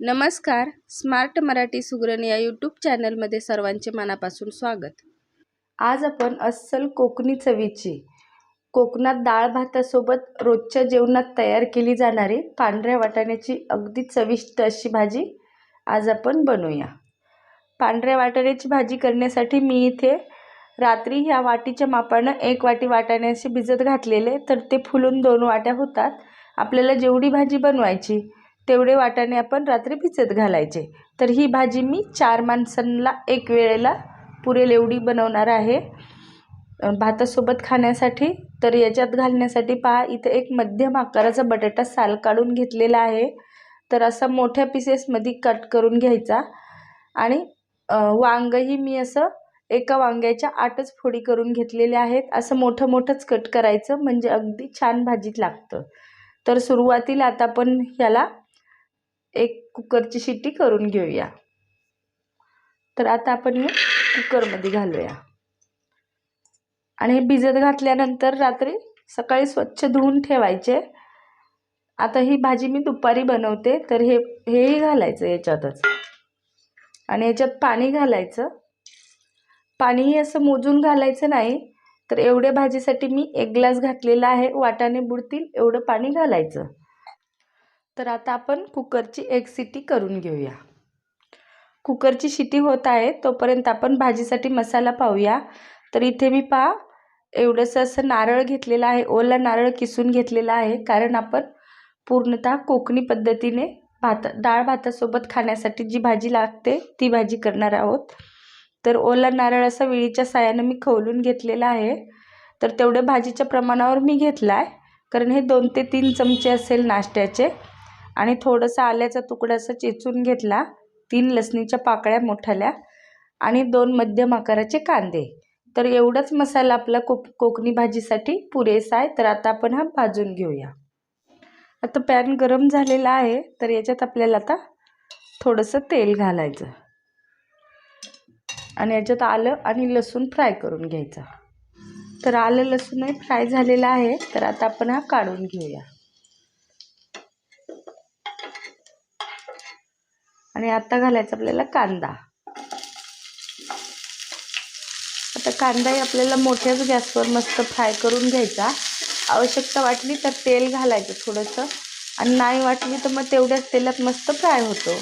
नमस्कार. स्मार्ट मराठी सुगरण या यूट्यूब चॅनलमध्ये सर्वांचे मनापासून स्वागत. आज आपण अस्सल कोकणी चवीची कोकणात डाळ भातासोबत रोजच्या जेवणात तयार केली जाणारी पांढऱ्या वाटाण्याची अगदी चविष्ट अशी भाजी आज आपण बनवूया. पांढऱ्या वाटाण्याची भाजी करण्यासाठी मी इथे रात्री ह्या वाटीच्या मापानं एक वाटी वाटाण्याचे भिजत घातलेले तर ते फुलून दोन वाट्या होतात. आपल्याला जेवढी भाजी बनवायची तेवढे वाटाणे आपण रात्री भिजत घालायचे. तर ही भाजी मी चार माणसांना एक वेळेला पुरेल एवढी बनवणार आहे. भातासोबत खाण्यासाठी तर याच्यात घालण्यासाठी पहा इथे एक मध्यम आकाराचा बटाटा साल काढून घेतलेला आहे. तर असा मोठ्या पिसेसमध्ये कट करून घ्यायचा. आणि वांगही मी असं एका वांग्याच्या आठच फोडी करून घेतलेल्या आहेत. असं मोठं मोठंच कट करायचं म्हणजे अगदी छान भाजीत लागतं. तर सुरुवातीला आता आपण ह्याला एक कुकरची शिट्टी करून घेऊया. तर आता आपण हे कुकरमध्ये घालूया. आणि हे भिजत घातल्यानंतर रात्री सकाळी स्वच्छ धुवून ठेवायचे. आता ही भाजी मी दुपारी बनवते तर हे हेही घालायचं याच्यातच. आणि याच्यात पाणी घालायचं. पाणीही असं मोजून घालायचं नाही तर एवढ्या भाजीसाठी मी एक ग्लास घातलेला आहे वाटाने बुडतील एवढं पाणी घालायचं. तर आता आपण कुकरची एक सिटी करून घेऊया. कुकरची शिटी होत आहे तोपर्यंत आपण भाजीसाठी मसाला पाहूया. तर इथे मी पहा एवढंसं असं नारळ घेतलेलं आहे ओला नारळ किसून घेतलेला आहे कारण आपण पूर्णतः कोकणी पद्धतीने भात डाळ भातासोबत खाण्यासाठी जी भाजी लागते ती भाजी करणार आहोत. तर ओला नारळ असा विळीच्या साह्यानं मी खवलून घेतलेला आहे. तर तेवढ्या भाजीच्या प्रमाणावर मी घेतला आहे कारण हे दोन ते तीन चमचे असेल नाश्त्याचे. आणि थोडंसं आल्याचा तुकडा असा चेचून घेतला. तीन लसणीच्या पाकळ्या मोठाल्या आणि दोन मध्यम आकाराचे कांदे. तर एवढाच मसाला आपला कोक कोकणी भाजीसाठी पुरेसा आहे. तर आता आपण हा भाजून घेऊया. आता पॅन गरम झालेला आहे. तर याच्यात आपल्याला आता थोडंसं तेल घालायचं. आणि याच्यात आलं आणि लसूण फ्राय करून घ्यायचं. तर आलं लसूणही फ्राय झालेलं आहे. तर आता आपण हा काढून घेऊया. आणि आता घालायचा आपल्याला कांदा. आता कांदाही आपल्याला मोठ्याच गॅसवर मस्त फ्राय करून घ्यायचा. आवश्यकता वाटली तर तेल घालायचं थोडंसं. आणि नाही वाटली तर मग तेवढ्याच तेलात मस्त फ्राय होतो.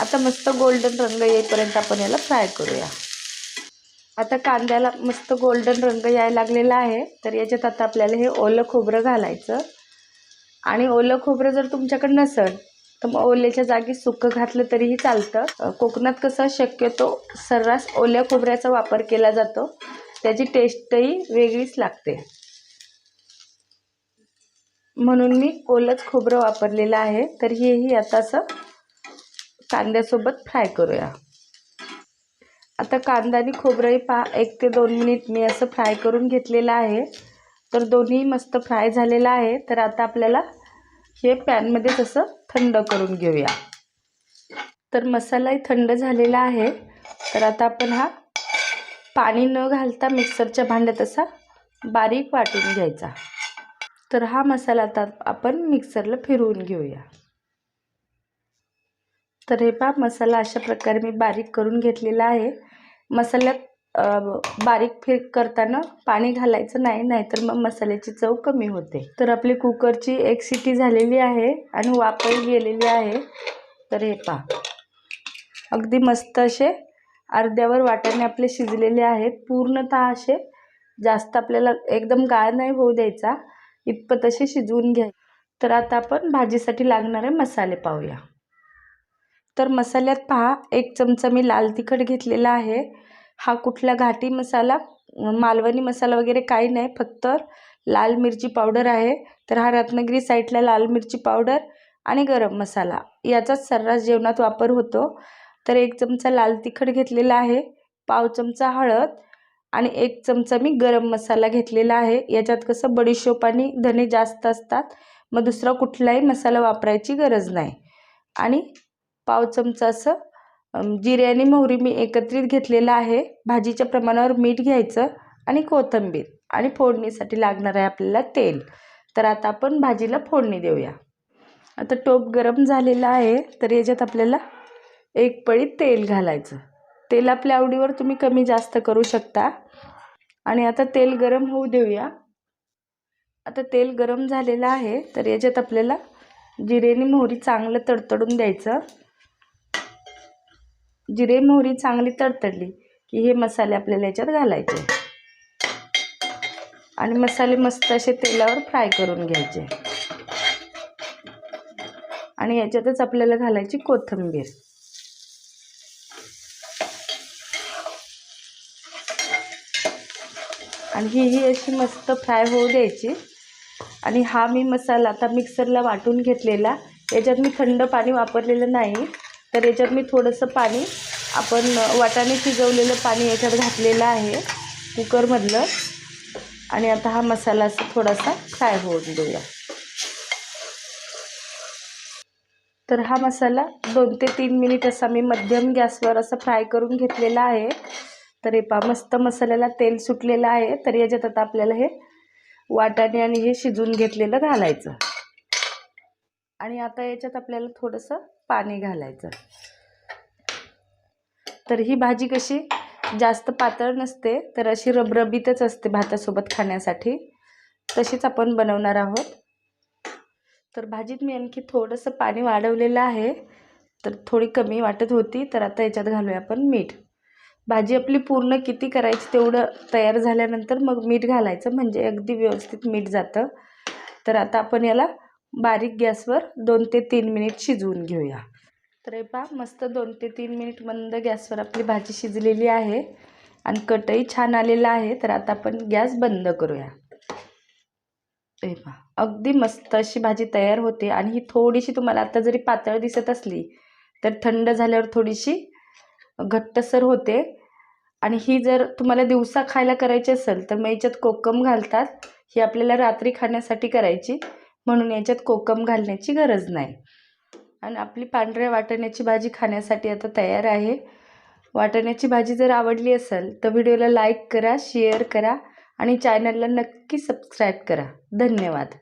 आता मस्त गोल्डन रंग येईपर्यंत आपण याला फ्राय करूया. आता कांद्याला मस्त गोल्डन रंग यायला लागलेला आहे. तर याच्यात आता आपल्याला हे ओलं खोबरं घालायचं. आणि ओलं खोबरं जर तुमच्याकडे नसेल तर मग ओल्याच्या जागी सुकं घातलं तरीही चालतं. कोकणात कसं शक्यतो सर्रास ओल्या खोबऱ्याचा वापर केला जातो. त्याची टेस्टही वेगळीच लागते. म्हणून मी ओलंच खोबरं वापरलेलं आहे. तर हेही आता असं कांद्यासोबत फ्राय करूया. आता कांदा आणि खोबरंही पा एक ते दोन मिनिट मी असं फ्राय करून घेतलेलं आहे. तर दोन्ही मस्त फ्राय झालेलं आहे. तर आता आपल्याला हे पॅनमध्येच असं थंड करून घेऊया. तर मसालाही थंड झालेला आहे. तर आता आपण हा पाणी न घालता मिक्सरच्या भांड्यात असा बारीक वाटून घ्यायचा. तर हा मसाला आता आपण मिक्सरला फिरवून घेऊया. तर हे पहा मसाला अशा प्रकारे मी बारीक करून घेतलेला आहे. मसाल्यात बारीक फिर करताना पाणी घालायचं नाही नाहीतर मग मसाल्याची चव कमी होते. तर आपली कुकरची एक सिटी झालेली आहे आणि वापर गेलेली आहे. तर हे पहा. अगदी मस्त असे अर्ध्यावर वाटाणे आपले शिजलेले आहेत. पूर्णतः असे जास्त आपल्याला एकदम गाळ नाही होऊ द्यायचा. इतपत असे शिजवून घ्या. तर आता आपण भाजीसाठी लागणारे मसाले पाहूया. तर मसाल्यात पहा एक चमचा मी लाल तिखट घेतलेला आहे. हा कुठला घाटी मसाला मालवणी मसाला वगैरे काही नाही फक्त लाल मिरची पावडर आहे. तर हा रत्नागिरी साईडला लाल मिरची पावडर आणि गरम मसाला. याचाच सर्रास जेवणात वापर होतो. तर एक चमचा लाल तिखट घेतलेला आहे पाव चमचा हळद आणि एक चमचा मी गरम मसाला घेतलेला आहे. याच्यात कसं बडीशोप आणि धने जास्त असतात मग दुसरा कुठलाही मसाला वापरायची गरज नाही. आणि पाव चमचा असं जिरे आणि मोहरी मी एकत्रित घेतलेलं आहे. भाजीच्या प्रमाणावर मीठ घ्यायचं आणि कोथिंबीर आणि फोडणीसाठी लागणार आहे आपल्याला तेल. तर आता आपण भाजीला फोडणी देऊया. आता टोप गरम झालेला आहे तर याच्यात आपल्याला एक पळी तेल घालायचं. तेल आपल्या आवडीवर तुम्ही कमी जास्त करू शकता. आणि आता तेल गरम होऊ देऊया. आता तेल गरम झालेलं आहे तर याच्यात आपल्याला जिरेनी मोहरी चांगलं तडतडून द्यायचं. जिरे मोहरी चांगली तडतडली की हे मसाले आपल्याला याच्यात घालायचे. आणि मसाले मस्त असे तेलावर फ्राय करून घ्यायचे. आणि याच्यातच आपल्याला घालायची कोथिंबीर. आणि ही ही अशी मस्त फ्राय होऊ द्यायची. आणि हा मी मसाला आता मिक्सरला वाटून घेतलेला. याच्यात मी थंड पाणी वापरलेलं नाही. तर याच्यात मी थोडंसं पाणी आपण वाटाणे शिजवलेलं पाणी याच्यात घातलेलं आहे कुकरमधलं. आणि आता हा मसाला असा थोडासा फ्राय होऊन देऊया. तर हा मसाला दोन ते तीन मिनिट असा मी मध्यम गॅसवर असा फ्राय करून घेतलेला आहे. तर हे पा मस्त मसाल्याला तेल सुटलेलं आहे. तर याच्यात आता आपल्याला हे वाटाणे आणि हे शिजून घेतलेलं घालायचं. आणि आता याच्यात आपल्याला थोडंसं पाणी घालायचं. तर ही भाजी कशी? जास्त पातळ नसते तर अशी रबरबीतच असते भातासोबत खाण्यासाठी. तशीच आपण बनवणार आहोत. तर भाजीत मी आणखी थोडंसं पाणी वाढवलेलं आहे. तर थोडी कमी वाटत होती तर आता याच्यात घालूया आपण मीठ. भाजी आपली पूर्ण किती करायची तेवढं तयार झाल्यानंतर मग मीठ घालायचं म्हणजे अगदी व्यवस्थित मीठ जातं. तर आता आपण याला बारीक गॅसवर दोन ते तीन मिनिट शिजवून घेऊया. तर हे पहा मस्त दोन ते तीन मिनिट मंद गॅसवर आपली भाजी शिजलेली आहे आणि कटही छान आलेला आहे. तर आता आपण गॅस बंद करूया. हे पहा अगदी मस्त अशी भाजी तयार होते आणि ही थोडीशी तुम्हाला आता जरी पातळ दिसत असली तर थंड झाल्यावर थोडीशी घट्टसर होते. आणि ही जर तुम्हाला दिवसा खायला करायची असेल तर मग याच्यात कोकम घालतात. ही आपल्याला रात्री खाण्यासाठी करायची. म्हणून याच्यात कोकम घालण्याची गरज नाही. आणि आपली पांढऱ्या वाटाण्याची भाजी खाण्यासाठी आता तयार आहे. वाटाण्याची भाजी जर आवडली असेल तर व्हिडिओला लाईक करा शेअर करा आणि चॅनलला नक्की सबस्क्राईब करा. धन्यवाद.